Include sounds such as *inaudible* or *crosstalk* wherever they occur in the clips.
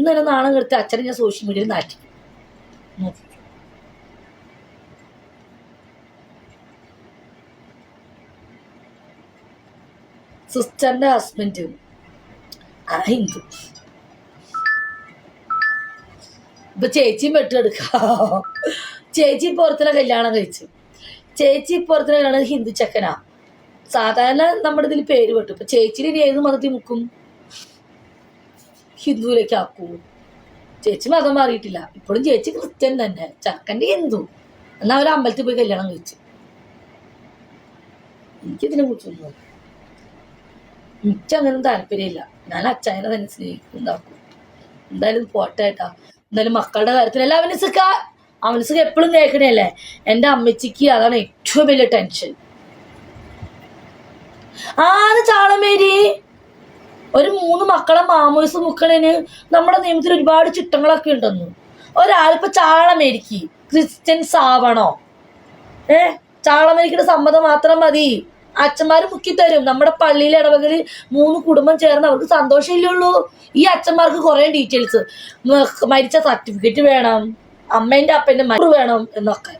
ഇന്നലെ നാണം കെടുത്ത് അച്ഛനെ ഞാൻ സോഷ്യൽ മീഡിയയിൽ നാറ്റി. സിസ്റ്ററിന്റെ ഹസ്ബൻഡ് ആ ഹിന്ദു. ഇപ്പൊ ചേച്ചിയും വെട്ടെടുക്ക ചേച്ചി പുറത്തിനെ കല്യാണം കഴിച്ചു. ചേച്ചി പുറത്തിനെ കല്യാണം ഹിന്ദു ചെക്കനാ. സാധാരണ നമ്മുടെ ഇതിൽ പേര് പെട്ടു. ഇപ്പൊ ചേച്ചിയിൽ ഏത് മതത്തിൽ മുക്കും ഹിന്ദുവിലേക്ക് ആക്കൂ ചേച്ചി മതം മാറിയിട്ടില്ല. ഇപ്പോഴും ചേച്ചി ക്രിസ്ത്യൻ തന്നെ. ചക്കന്റെ ഹിന്ദു. എന്നാൽ അവർ അമ്പലത്തിൽ പോയി കല്യാണം കഴിച്ചു. എനിക്കിതിനെ കുറിച്ചൊന്നും എനിക്കങ്ങനെ താല്പര്യമില്ല. ഞാൻ അച്ഛനെ തന്നെ സ്നേഹിക്കുന്നുണ്ടാക്കും എന്തായാലും പോട്ടെ ഏട്ടാ എന്തായാലും മക്കളുടെ കാര്യത്തിൽ അല്ല അവന് സുഖം. എപ്പോഴും കേൾക്കണല്ലേ എന്റെ അമ്മച്ചിക്ക് അതാണ് ഏറ്റവും വലിയ ടെൻഷൻ ആണ് ചാളമേരി. ഒരു മൂന്ന് മക്കളെ മാമോസ് മുക്കണേന് നമ്മുടെ നിയമത്തിൽ ഒരുപാട് ചിട്ടങ്ങളൊക്കെ ഉണ്ടെന്നു. ഒരാളിപ്പോ ചാളമേരിക്ക് ക്രിസ്ത്യൻസ് ആവണോ ഏ? ചാളമേരിക്കുന്ന സമ്മതം മാത്രം മതി. അച്ഛന്മാര് മുക്കിത്തരും നമ്മുടെ പള്ളിയിലെ ഇടവകയിൽ മൂന്ന് കുടുംബം ചേർന്ന് അവർക്ക് സന്തോഷമില്ലുള്ളൂ ഈ അച്ഛന്മാർക്ക് കുറെ ഡീറ്റെയിൽസ് മരിച്ച സർട്ടിഫിക്കറ്റ് വേണം. അമ്മേന്റെ അപ്പന്റെ മരുന്ന് വേണം എന്നൊക്കെ.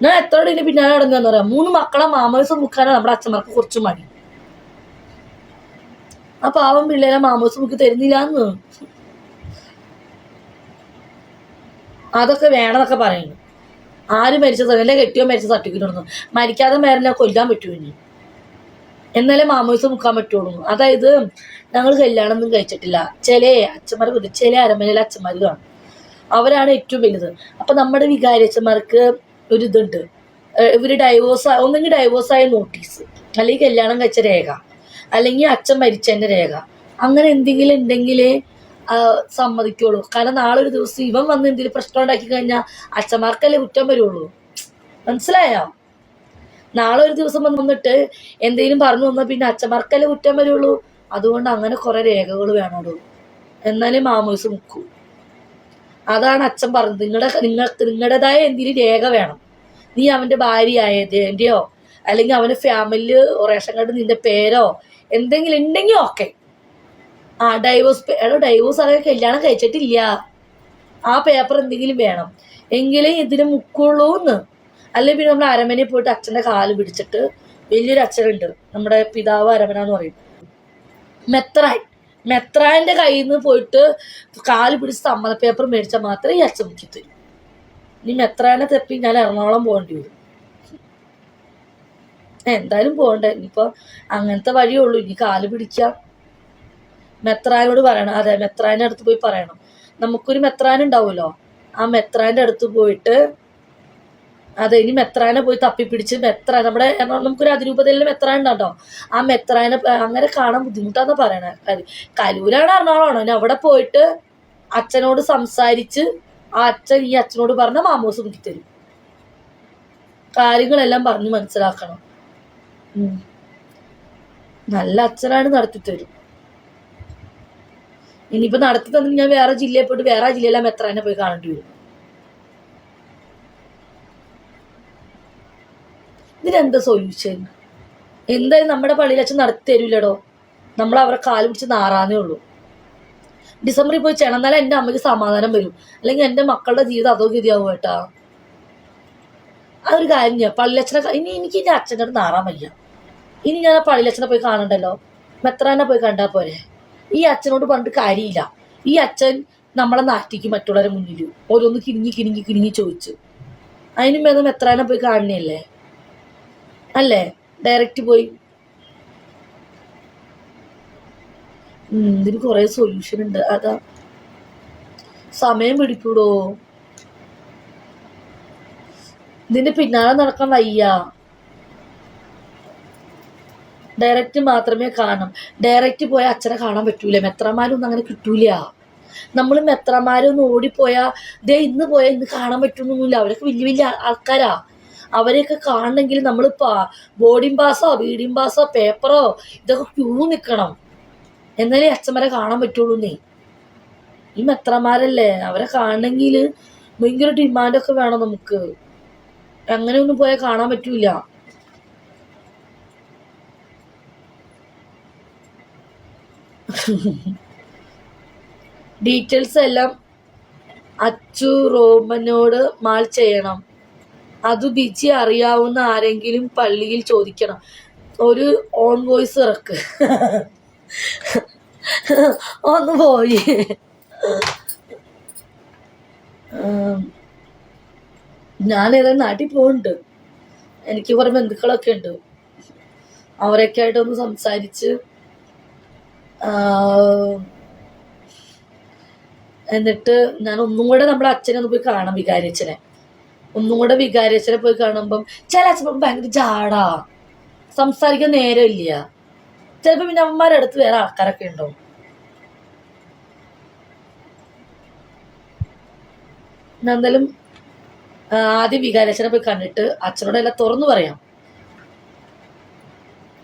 ഞാൻ എത്ര ഇതിന് പിന്നാലെ നടന്നു പറയാം മൂന്ന് മക്കളെ മാമോസ് മുക്കാനാണ് നമ്മുടെ അച്ഛന്മാർക്ക് കുറച്ച് മടി. ആ പാവം പിള്ളേരെ മാമോസ് നമുക്ക് തരുന്നില്ല എന്ന് അതൊക്കെ വേണമെന്നൊക്കെ പറയുന്നു. ആര് മരിച്ച എന്നെ കെട്ടിയോ മരിച്ച സർട്ടിഫിക്കറ്റ് ഒന്നും മരിക്കാതെ മേരനെ കൊല്ലാൻ പറ്റുമോ ഇനി? എന്നാലേ മാമോസ് മുക്കാൻ പറ്റുള്ളൂ. അതായത് ഞങ്ങൾ കല്യാണം ഒന്നും കഴിച്ചിട്ടില്ല. ചില അച്ഛന്മാർ ചില അരമനയിലെ അച്ഛന്മാർ കാണും. അവരാണ് ഏറ്റവും വലുത്. അപ്പൊ നമ്മുടെ വികാരിയച്ഛന്മാർക്ക് ഒരു ഇതുണ്ട്. ഇവർ ഡൈവോഴ്സ് ഒന്നെങ്കിൽ ആയ നോട്ടീസ് അല്ലെങ്കിൽ കല്യാണം കഴിച്ച രേഖ. അല്ലെങ്കിൽ അച്ഛൻ മരിച്ചതിന്റെ രേഖ. അങ്ങനെ എന്തെങ്കിലും ഉണ്ടെങ്കിലേ സമ്മതിക്കുള്ളൂ. കാരണം നാളെ ഒരു ദിവസം ഇവൻ വന്ന് എന്തെങ്കിലും പ്രശ്നം ഉണ്ടാക്കി കഴിഞ്ഞാൽ അച്ഛന്മാർക്കല്ലേ കുറ്റം വരുള്ളൂ. മനസ്സിലായോ? നാളെ ഒരു ദിവസം വന്ന് വന്നിട്ട് എന്തെങ്കിലും പറഞ്ഞു വന്നാൽ പിന്നെ അച്ഛന്മാർക്കല്ലേ കുറ്റം വരുള്ളൂ. അതുകൊണ്ട് അങ്ങനെ കുറെ രേഖകൾ വേണമല്ലോ എന്നാലേ മാമോസ് മുക്കൂ. അതാണ് അച്ഛൻ പറഞ്ഞത്. നിങ്ങളുടെ നിങ്ങൾക്ക് നിങ്ങളുടേതായ എന്തെങ്കിലും രേഖ വേണം. നീ അവന്റെ ഭാര്യയായതിന്റെയോ അല്ലെങ്കിൽ അവന്റെ ഫാമിലി റേഷൻ കാർഡ് നിന്റെ പേരോ? എന്തെങ്കിലും ഉണ്ടെങ്കിൽ ഓക്കെ ആ ഡൈവോഴ്സ് എടോ ഡൈവോഴ്സ് ആകെ കല്യാണം കഴിച്ചിട്ടില്ല. ആ പേപ്പർ എന്തെങ്കിലും വേണം. എങ്കിലേ ഇതിന് മുക്കുള്ളൂ എന്ന് അല്ലെങ്കിൽ പിന്നെ നമ്മൾ അരമനയിൽ പോയിട്ട് അച്ഛന്റെ കാൽ പിടിച്ചിട്ട് വലിയൊരു അച്ഛനുണ്ട് നമ്മുടെ പിതാവ് അരമന എന്ന് പറയും. മെത്രാൻ മെത്രാന്റെ കയ്യിൽ നിന്ന് പോയിട്ട് കാൽ പിടിച്ച് സമ്മത പേപ്പർ മേടിച്ചാൽ മാത്രമേ ഈ അച്ഛൻ മുക്കി ഇനി മെത്രാനെ തെപ്പി ഞാൻ എറണാകുളം പോകേണ്ടി വരും. എന്തായാലും പോകണ്ടേ. ഇനിയിപ്പോൾ അങ്ങനത്തെ വഴിയേ ഉള്ളൂ. ഇനി കാൽ പിടിക്കാം. മെത്രാനോട് പറയണം. അതെ മെത്രാന്റെ അടുത്ത് പോയി പറയണം. നമുക്കൊരു മെത്രാൻ ഉണ്ടാവുമല്ലോ. ആ മെത്രാന്റെ അടുത്ത് പോയിട്ട് അതെ ഇനി മെത്രാനെ പോയി തപ്പിപ്പിടിച്ച് മെത്ര നമ്മുടെ നമുക്കൊരു അതിരൂപതയിലെ മെത്രാൻ ഉണ്ടോ ആ മെത്രാനെ അങ്ങനെ കാണാൻ ബുദ്ധിമുട്ടാന്ന് പറയണേ. കലു- കലൂരാണ് എറണാകുളമാണോ ഇനി അവിടെ പോയിട്ട് അച്ഛനോട് സംസാരിച്ച് ആ അച്ഛൻ ഈ അച്ഛനോട് പറഞ്ഞ മാമോസ് കുത്തിത്തരും കാര്യങ്ങളെല്ലാം പറഞ്ഞ് മനസ്സിലാക്കണം. നല്ല അച്ഛനാണ് നടത്തി തരും ഇനിയിപ്പോ നടത്തി തന്നെ ഞാൻ വേറെ ജില്ലയിൽ പോയിട്ട് വേറെ ജില്ലയിലാ മെത്രാനെ പോയി കാണേണ്ടി വരും. ഇതിനെന്താ സൊല്യൂഷൻ എന്തായാലും നമ്മുടെ പള്ളിയിൽ അച്ഛൻ നടത്തി തരൂലടോ? നമ്മൾ അവരെ കാൽ പിടിച്ച് നാറാന്നേ ഉള്ളൂ. ഡിസംബറിൽ പോയി ചെയ്യണം എന്റെ അമ്മയ്ക്ക് സമാധാനം വരും. അല്ലെങ്കിൽ എന്റെ മക്കളുടെ ജീവിതം അതോ ഗതിയാവും കേട്ടാ. അതൊരു കാര്യം ഞാൻ പള്ളിയച്ഛനെ ഇനി എനിക്ക് എന്റെ അച്ഛന്റെ അടുത്ത് നാറാൻ വയ്യ. ഇനി ഞാൻ ആ പള്ളിയച്ഛനെ പോയി കാണണ്ടല്ലോ? മെത്രാനെ പോയി കണ്ടാൽ പോരെ? ഈ അച്ഛനോട് പറഞ്ഞിട്ട് കാര്യമില്ല. ഈ അച്ഛൻ നമ്മളെ നാട്ടിക്ക് മറ്റുള്ളവരെ മുന്നിൽ ഓരോന്ന് കിണിങ്ങി കിണിങ്ങി കിണിങ്ങി ചോദിച്ചു. അതിനും ഭേദം എത്രാനെ പോയി കാണണല്ലേ? അല്ലേ? ഡയറക്റ്റ് പോയി. ഇതിന് കുറെ സൊല്യൂഷൻ ഉണ്ട്. അതാ. സമയം പിടിക്കൂടോ ഇതിന്റെ പിന്നാലെ നടക്കാൻ വയ്യ. ഡയറക്റ്റ് മാത്രമേ കാണും. ഡയറക്റ്റ് പോയ അച്ഛനെ കാണാൻ പറ്റൂല. മെത്രമാരൊന്നും അങ്ങനെ കിട്ടൂല. നമ്മൾ മെത്രമാരൊന്നും ഓടിപ്പോയാൽ ദേ ഇന്ന് പോയാൽ ഇന്ന് കാണാൻ പറ്റുന്നൊന്നുമില്ല. അവരൊക്കെ വലിയ വലിയ ആൾക്കാരാ. അവരെയൊക്കെ കാണണമെങ്കിൽ നമ്മൾ ബോർഡിംഗ് പാസോ ബീഡിംഗ് പാസോ പേപ്പറോ ഇതൊക്കെ ക്യൂ നിൽക്കണം. എന്നാലേ അച്ഛന്മാരെ കാണാൻ പറ്റുള്ളൂ നീ ഈ മെത്രമാരല്ലേ അവരെ കാണണമെങ്കിൽ ഭയങ്കര ഡിമാൻഡൊക്കെ വേണം നമുക്ക്. അങ്ങനെയൊന്നും പോയാൽ കാണാൻ പറ്റൂല. *laughs* ഡീറ്റെയിൽസ് എല്ലാം അച്ചു റോമനോട് മാൾ ചെയ്യണം. അത് ബിജി അറിയാവുന്ന ആരെങ്കിലും പള്ളിയിൽ ചോദിക്കണം. ഒരു ഓൺ വോയിസ് ഇറക്ക്. *laughs* ഒന്ന് പോയി. ഞാനേതാ നാട്ടിൽ പോകുന്നുണ്ട് എനിക്ക് കുറേ ബന്ധുക്കളൊക്കെ ഉണ്ട്. അവരൊക്കെ ആയിട്ടൊന്ന് സംസാരിച്ച് എന്നിട്ട് ഞാൻ ഒന്നും കൂടെ നമ്മുടെ അച്ഛനെ ഒന്ന് പോയി കാണാം വികാരിയച്ഛനെ ഒന്നും കൂടെ വികാരിയച്ഛനെ പോയി കാണുമ്പം ചില അച്ഛൻ ഭയങ്കര ജാടാ. സംസാരിക്കാൻ നേരമില്ല ചിലപ്പോൾ പിന്നെ അമ്മമാരുടെ അടുത്ത് വേറെ ആൾക്കാരൊക്കെ ഉണ്ടാവും. ആ, ആദ്യം വികാരച്ചനെ പോയി കണ്ടിട്ട് അച്ഛനോട് എല്ലാം തുറന്നു പറയാം.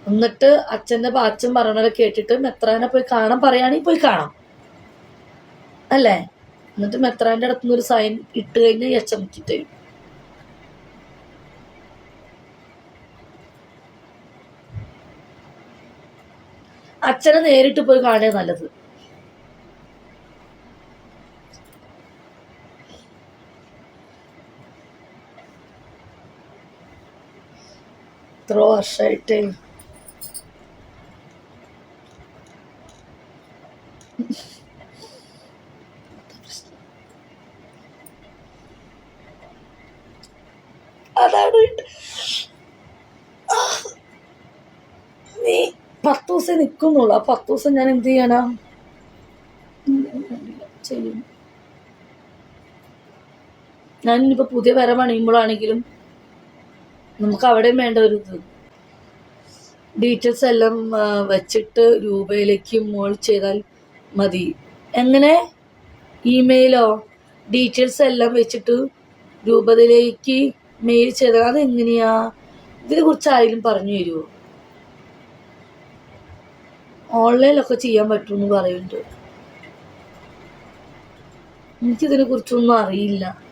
എന്നിട്ട് അച്ഛന്റെ അച്ഛൻ പറയണത് കേട്ടിട്ട് മെത്രാനെ പോയി കാണാൻ പറയുകയാണെങ്കിൽ പോയി കാണാം. അല്ലേ? എന്നിട്ട് മെത്രാന്റെ അടുത്തുനിന്ന് ഒരു സൈൻ ഇട്ട് കഴിഞ്ഞാൽ അച്ഛൻ തരും അച്ഛനെ നേരിട്ട് പോയി കാണുക നല്ലത്. ഇത്ര വർഷമായിട്ട് അതാണ്. നീ പത്ത് ദിവസം നിൽക്കുന്നുള്ളൂ ആ പത്ത് ദിവസം ഞാൻ എന്ത് ചെയ്യാനാ? ചെയ്യും. ഇനിയിപ്പോ പുതിയ വര പണിയുമ്പോഴാണെങ്കിലും നമുക്ക് അവിടെയും വേണ്ട ഒരു ഇത്. ഡീറ്റെയിൽസ് എല്ലാം വെച്ചിട്ട് രൂപയിലേക്ക് മോൾ ചെയ്താൽ മതി. എങ്ങനെ? ഇമെയിലോ ഡീറ്റെയിൽസ് എല്ലാം വെച്ചിട്ട് രൂപതയിലേക്ക് മെയിൽ അത് എങ്ങനെയാ ഇതിനെ കുറിച്ച് ആരെങ്കിലും പറഞ്ഞു തരുമോ ഓൺലൈനിലൊക്കെ ചെയ്യാൻ പറ്റുമെന്ന് പറയുന്നുണ്ട്. എനിക്കിതിനെ കുറിച്ചൊന്നും അറിയില്ല.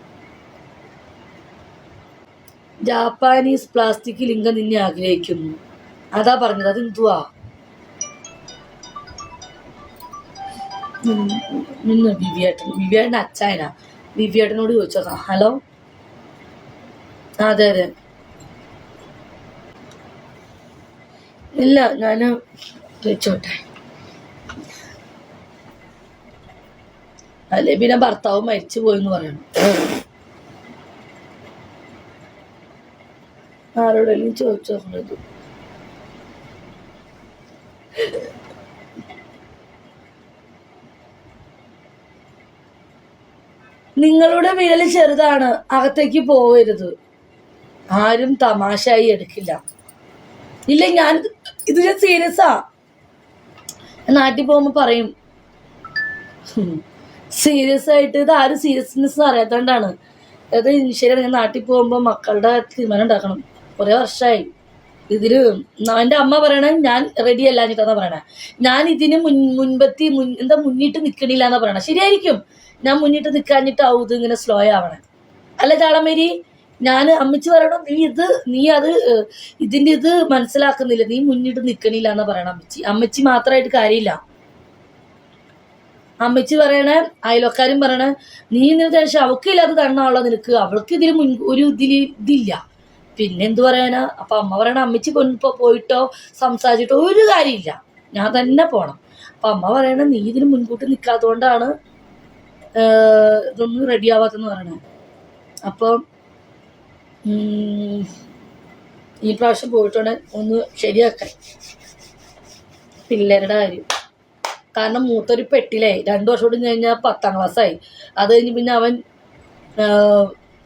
ജാപ്പാനീസ് പ്ലാസ്റ്റിക് ലിംഗം നിന്നെ ആഗ്രഹിക്കുന്നു. അതാ പറഞ്ഞത്. അത് എന്തുവാ വിവിയേട്ടൻ വിവിയേട്ടൻ അച്ചായനാ. വിവിയേട്ടനോട് ചോദിച്ചോക്കാം ഹലോ? അതെ അതെ. ഇല്ല ഞാൻ ചോദിച്ചോട്ടെ. അല്ലെ പിന്നെ ഭർത്താവ് മരിച്ചു പോയെന്ന് പറയണം. ആരോടെങ്കിലും ചോദിച്ചോ നിങ്ങളുടെ വിരൽ ചെറുതാണ് അകത്തേക്ക് പോവരുത്. ആരും തമാശയായി എടുക്കില്ല. ഇല്ല ഞാൻ ഇത് ഞാൻ സീരിയസാ നാട്ടിൽ പോകുമ്പോ പറയും സീരിയസ് ആയിട്ട് ഇത് ആരും സീരിയസ്നെസ് അറിയാത്തോണ്ടാണ്. അത് ശരിയാണ് ഞാൻ നാട്ടിൽ പോകുമ്പോൾ മക്കളുടെ തീരുമാനം ഉണ്ടാക്കണം. കുറേ വർഷമായി ഇതിൽ എന്റെ അമ്മ പറയണേ ഞാൻ റെഡി അല്ലാഞ്ഞിട്ടാന്നാ പറയണേ. ഞാൻ ഇതിന് മുൻ മുൻപത്തി മുൻ എന്താ മുന്നിട്ട് നിൽക്കണില്ല എന്നാ പറയണേ. ശരിയായിരിക്കും. ഞാൻ മുന്നിട്ട് നിൽക്കാഞ്ഞിട്ടാവും ഇത് ഇങ്ങനെ സ്ലോ ആവണേ. അല്ല ചാളമേരി ഞാൻ അമ്മച്ചി പറയണം നീ ഇത് നീ അത് ഇതിന്റെ ഇത് മനസ്സിലാക്കുന്നില്ല നീ മുന്നിട്ട് നിൽക്കണില്ല എന്നാ പറയണ അമ്മച്ചി. അമ്മച്ചി മാത്രമായിട്ട് കാര്യമില്ല. അമ്മച്ചി പറയണേ അയൽവക്കാരും പറയണേ നീ ഇങ്ങനെ ടെൻഷൻ അവക്കില്ലാതെ തണ്ണാണല്ലോ നിനക്ക്. അവൾക്ക് ഇതിൽ മുൻ ഒരു ഇതിൽ ഇതില്ല. പിന്നെ എന്തു പറയാനാ? അപ്പൊ അമ്മ പറയണ അമ്മച്ചി പോയിട്ടോ സംസാരിച്ചിട്ടോ ഒരു കാര്യമില്ല. ഞാൻ തന്നെ പോണം. അപ്പൊ അമ്മ പറയണ നീ ഇതിന് മുൻകൂട്ടി നിൽക്കാത്തതുകൊണ്ടാണ് ഇതൊന്നും റെഡി ആവാത്തെന്ന് പറയണേ. അപ്പം ഈ പ്രാവശ്യം പോയിട്ടുണ്ട് ഒന്ന് ശരിയാക്കാൻ. പിള്ളേരുടെ കാര്യം. കാരണം മൂത്തൊരു പെട്ടിലായി രണ്ടു വർഷം കൂടി കഴിഞ്ഞാൽ പത്താം ക്ലാസ്സായി. അത് കഴിഞ്ഞ് പിന്നെ അവൻ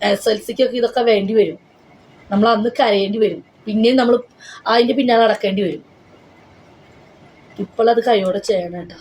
എസ് എൽ സിക്കൊക്കെ ഇതൊക്കെ വേണ്ടി വരും. നമ്മൾ അന്ന് കരയേണ്ടി വരും. പിന്നെയും നമ്മൾ അതിന്റെ പിന്നാലെ നടക്കേണ്ടി വരും. ഇപ്പോൾ അത് കൈയോടെ ചെയ്യണം കേട്ടോ.